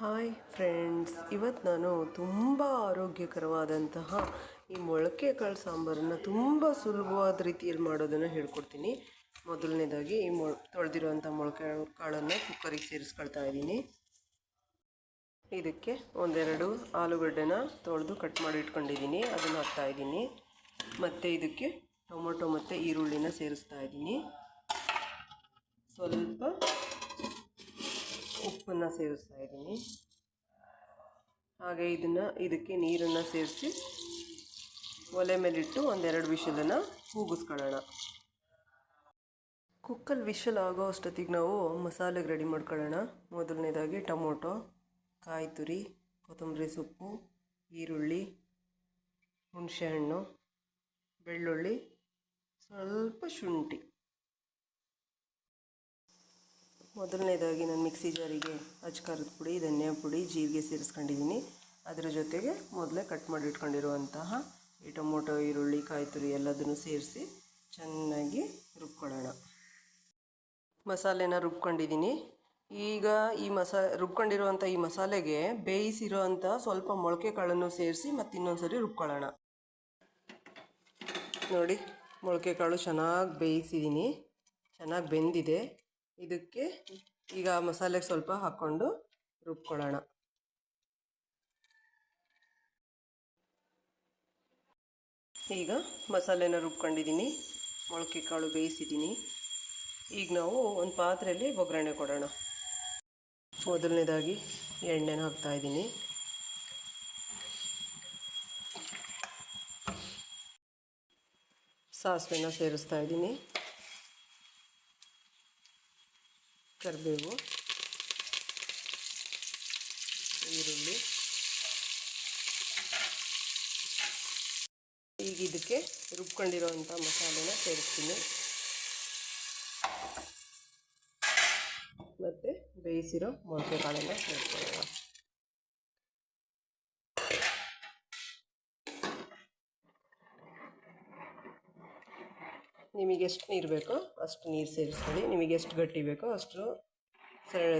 Hi friends ಇವತ್ತು ನಾನು ತುಂಬ ಆರೋಗ್ಯಕರವಾದಂತಹ ಈ ಮೊಳಕೆ ಕಾಳು ಸಾಂಬಾರನ್ನು ತುಂಬ ಸುಲಭವಾದ ರೀತಿಯಲ್ಲಿ ಮಾಡೋದನ್ನು ಹೇಳ್ಕೊಡ್ತೀನಿ. ಮೊದಲನೇದಾಗಿ ಈ ಮೊಳ ತೊಳೆದಿರುವಂಥ ಮೊಳಕೆ ಕಾಳನ್ನು ಕುಕ್ಕರಿಗೆ ಸೇರಿಸ್ಕೊಳ್ತಾ ಇದ್ದೀನಿ. ಇದಕ್ಕೆ ಒಂದೆರಡು ಆಲೂಗಡ್ಡೆನ ತೊಳೆದು ಕಟ್ ಮಾಡಿ ಇಟ್ಕೊಂಡಿದ್ದೀನಿ. ಅದನ್ನು ಹಾಕ್ತಾ ಇದ್ದೀನಿ. ಮತ್ತು ಇದಕ್ಕೆ ಟೊಮೊಟೊ ಮತ್ತು ಈರುಳ್ಳಿನ ಸೇರಿಸ್ತಾ ಇದ್ದೀನಿ. ಸ್ವಲ್ಪ ಉಪ್ಪನ್ನು ಸೇರಿಸ್ತಾ ಇದ್ದೀನಿ. ಹಾಗೆ ಇದನ್ನು, ಇದಕ್ಕೆ ನೀರನ್ನು ಸೇರಿಸಿ ಒಲೆ ಮೇಲಿಟ್ಟು ಒಂದೆರಡು ವಿಷಲನ್ನು ಕೂಗಿಸ್ಕೊಳ್ಳೋಣ. ಕುಕ್ಕಲ್ಲಿ ವಿಷಲ್ ಆಗೋ ಅಷ್ಟೊತ್ತಿಗೆ ನಾವು ಮಸಾಲೆಗೆ ರೆಡಿ ಮಾಡ್ಕೊಳ್ಳೋಣ. ಮೊದಲನೇದಾಗಿ ಟೊಮೊಟೊ ಕಾಯಿ ತುರಿ ಕೊತ್ತಂಬರಿ ಸೊಪ್ಪು, ಈರುಳ್ಳಿ, ಹುಣಸೆಹಣ್ಣು, ಬೆಳ್ಳುಳ್ಳಿ, ಸ್ವಲ್ಪ ಶುಂಠಿ. ಮೊದಲನೇದಾಗಿ ನಾನು ಮಿಕ್ಸಿ ಜಾರಿಗೆ ಅಚ್ಕಾರದ ಪುಡಿ, ಧನಿಯಾ ಪುಡಿ, ಜೀರಿಗೆ ಸೇರಿಸ್ಕೊಂಡಿದ್ದೀನಿ. ಅದರ ಜೊತೆಗೆ ಮೊದಲೇ ಕಟ್ ಮಾಡಿ ಇಟ್ಕೊಂಡಿರುವಂತಹ ಈ ಟೊಮೊಟೊ, ಈರುಳ್ಳಿ ಕಾಯಿ ತುರಿ ಎಲ್ಲದನ್ನು ಸೇರಿಸಿ ಚೆನ್ನಾಗಿ ರುಬ್ಕೊಳ್ಳೋಣ. ಮಸಾಲೆನ ರುಬ್ಕೊಂಡಿದ್ದೀನಿ. ಈಗ ಈ ಮಸಾ ರುಬ್ಕೊಂಡಿರುವಂಥ ಈ ಮಸಾಲೆಗೆ ಬೇಯಿಸಿರೋ ಅಂಥ ಸ್ವಲ್ಪ ಮೊಳಕೆ ಕಾಳನ್ನು ಸೇರಿಸಿ ಮತ್ತು ಇನ್ನೊಂದು ಸರಿ ರುಬ್ಕೊಳ್ಳೋಣ. ನೋಡಿ ಮೊಳಕೆ ಕಾಳು ಚೆನ್ನಾಗಿ ಬೇಯಿಸಿದ್ದೀನಿ. ಚೆನ್ನಾಗಿ ಬೆಂದಿದೆ. ಇದಕ್ಕೆ ಈಗ ಮಸಾಲೆಗೆ ಸ್ವಲ್ಪ ಹಾಕ್ಕೊಂಡು ರುಬ್ಕೊಳ್ಳೋಣ. ಈಗ ಮಸಾಲೆನ ರುಬ್ಕೊಂಡಿದ್ದೀನಿ. ಮೊಳಕೆ ಕಾಳು ಬೇಯಿಸಿದ್ದೀನಿ. ಈಗ ನಾವು ಒಂದು ಪಾತ್ರೆಯಲ್ಲಿ ಒಗ್ಗರಣೆ ಕೊಡೋಣ. ಮೊದಲನೇದಾಗಿ ಎಣ್ಣೆನ ಹಾಕ್ತಾಯಿದ್ದೀನಿ ಸಾಸಿವೆನ ಸೇರಿಸ್ತಾ ಇದ್ದೀನಿ. ಕರಿಬೇವು ಈರುಳ್ಳಿ. ಈಗ ಇದಕ್ಕೆ ರುಬ್ಕೊಂಡಿರೋವಂಥ ಮಸಾಲೆನ ಸೇರಿಸ್ತೀನಿ. ಮತ್ತು ಬೇಯಿಸಿರೋ ಮೊಳಕೆ ಕಾಳನ್ನು ಸೇರಿಸ್ಕೊಳ್ಳೋಣ ನಿಮಗೆ ಎಷ್ಟು ನೀರು ಬೇಕೋ ಅಷ್ಟು ನೀರು ಸೇರಿಸ್ಕೊಳ್ಳಿ. ನಿಮಗೆ ಎಷ್ಟು ಗಟ್ಟಿ ಬೇಕೋ ಅಷ್ಟು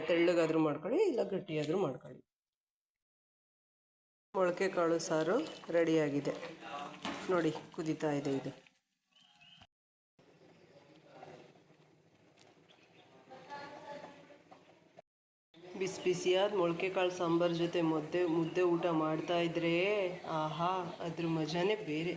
ತೆಳ್ಳಗಾದರೂ ಮಾಡ್ಕೊಳ್ಳಿ, ಇಲ್ಲ ಗಟ್ಟಿಯಾದರೂ ಮಾಡ್ಕೊಳ್ಳಿ. ಮೊಳಕೆ ಕಾಳು ಸಾರು ರೆಡಿಯಾಗಿದೆ ನೋಡಿ, ಕುದೀತಾ ಇದೆ ಇದು. ಬಿಸಿ ಬಿಸಿಯಾದ ಮೊಳಕೆ ಕಾಳು ಸಾಂಬಾರು ಜೊತೆ ಮುದ್ದೆ ಮುದ್ದೆ ಊಟ ಮಾಡ್ತಾ ಇದ್ರೆ, ಆಹಾ, ಅದ್ರ ಮಜಾನೇ ಬೇರೆ.